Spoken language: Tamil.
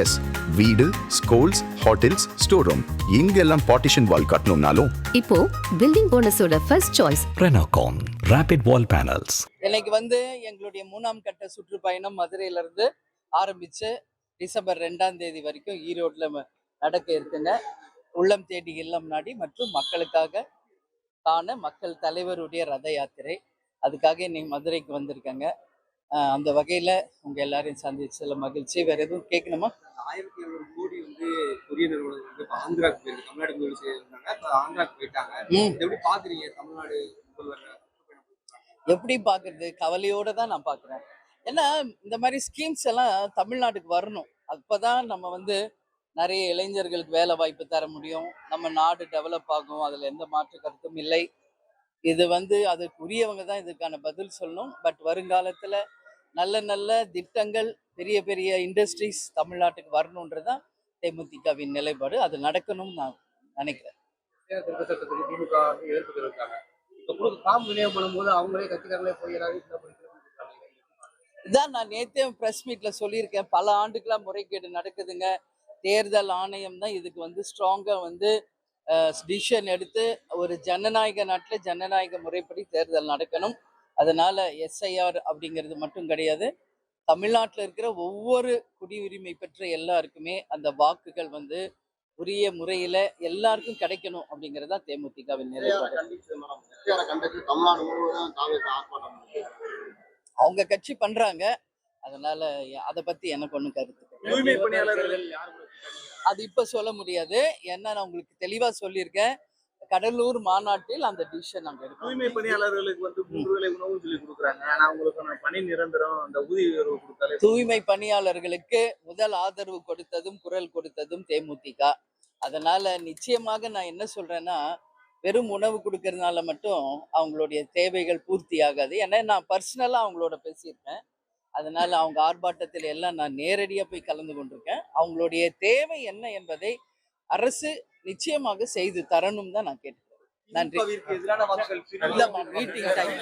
எஸ் வீடு ஸ்கூல்ஸ் ஹோட்டல்ஸ் ஸ்டோர் ரூம் இங்கெல்லாம் பார்ட்டிஷன் வால் கட்டணும்னாலும். இப்போ building போனஸோட first choice Renocon Rapid Wall Panels. இன்னைக்கு வந்து எங்களுடைய மூணாம் கட்ட சுற்றுப்பயணம் மதுரையில இருந்து ஆரம்பிச்சு டிசம்பர் ரெண்டாம் தேதி வரைக்கும் ஈரோட்ல நடக்க இருக்குங்க. உள்ளம் தேடி இல்லம் நாடி மற்றும் மக்களுக்காக காண மக்கள் தலைவருடைய ரத யாத்திரை. அதுக்காக இன்னைக்கு மதுரைக்கு வந்திருக்காங்க. அந்த வகையில உங்க எல்லாரையும் சந்திச்சதுல மகிழ்ச்சி. வேற எதுவும் கேட்கணுமா ஆயிரத்தி எழுநூறு கோடி வந்து கொரிய நிறுவனம் வந்து இப்ப போயிருக்கு. தமிழ்நாடு முதலீடு செய்யிருந்தாங்க இப்ப போயிட்டாங்க. எப்படி பாக்குறீங்க? தமிழ்நாடு முதல்வர் எப்படி பார்க்கறது கவலையோட தான் நான் பார்க்குறேன் ஏன்னா இந்த மாதிரி ஸ்கீம்ஸ் எல்லாம் தமிழ்நாட்டுக்கு வரணும். அப்பதான் நம்ம வந்து நிறைய இளைஞர்களுக்கு வேலை வாய்ப்பு தர முடியும். நம்ம நாடு டெவலப் ஆகும். அதில் எந்த மாற்று கருத்தும் இல்லை. இது வந்து அதுக்குரியவங்க தான் இதுக்கான பதில் சொல்லணும். பட் வருங்காலத்தில் நல்ல நல்ல திட்டங்கள் பெரிய பெரிய இண்டஸ்ட்ரீஸ் தமிழ்நாட்டுக்கு வரணுன்றது தான் தேமுதிகவின் நிலைப்பாடு. அது நடக்கணும்னு நான் நினைக்கிறேன். அவங்களே இதான் நான் நேத்தே ப்ரெஸ் மீட்டில் சொல்லியிருக்கேன். பல ஆண்டுகளாக முறைகேடு நடக்குதுங்க. தேர்தல் ஆணையம் தான் இதுக்கு வந்து ஸ்ட்ராங்காக வந்து டிசிஷன் எடுத்து ஒரு ஜனநாயக நாட்டில் ஜனநாயக முறைப்படி தேர்தல் நடக்கணும். அதனால எஸ்ஐஆர் அப்படிங்கிறது மட்டும் கிடையாது. தமிழ்நாட்டில் இருக்கிற ஒவ்வொரு குடியுரிமை பெற்ற எல்லாருக்குமே அந்த வாக்குகள் வந்து உரிய முறையில எல்லாருக்கும் கிடைக்கணும் அப்படிங்கிறது தேமுதிகவின் நிலைப்பாடு. அவங்க கட்சி பண்றாங்க. அதனால அதை பத்தி எனக்கு ஒன்றும் கருத்து அது இப்ப சொல்ல முடியாது. ஏன்னா நான் உங்களுக்கு தெளிவா சொல்லியிருக்கேன். கடலூர் மாநாட்டில் அந்த டிசிஷன் நாங்க எடுக்கணும் தூய்மை பணியாளர்களுக்கு வந்து மூன்று வேளை உணவு சொல்லி கொடுக்குறாங்க. ஆனா அவங்களுக்கான பணி நிரந்தரம் அந்த ஊதிய உயர்வு கொடுத்தாலே தூய்மை பணியாளர்களுக்கு முதல் ஆதரவு கொடுத்ததும் குரல் கொடுத்ததும் தேமுதிக. அதனால நிச்சயமாக நான் என்ன சொல்றேன்னா வெறும் உணவு கொடுக்கறதுனால மட்டும் அவங்களுடைய தேவைகள் பூர்த்தி ஆகாது ஏன்னா நான் பர்சனலா அவங்களோட பேசியிருக்கேன். அதனால அவங்க ஆர்ப்பாட்டத்தில் எல்லாம் நான் நேரடியாக போய் கலந்து கொண்டிருக்கேன். அவங்களுடைய தேவை என்ன என்பதை அரசு நிச்சயமாக செய்து தரணும் தான் நான் கேட்டுக்கிறேன். நன்றி. இல்லம்மா மீட்டிங் டைம்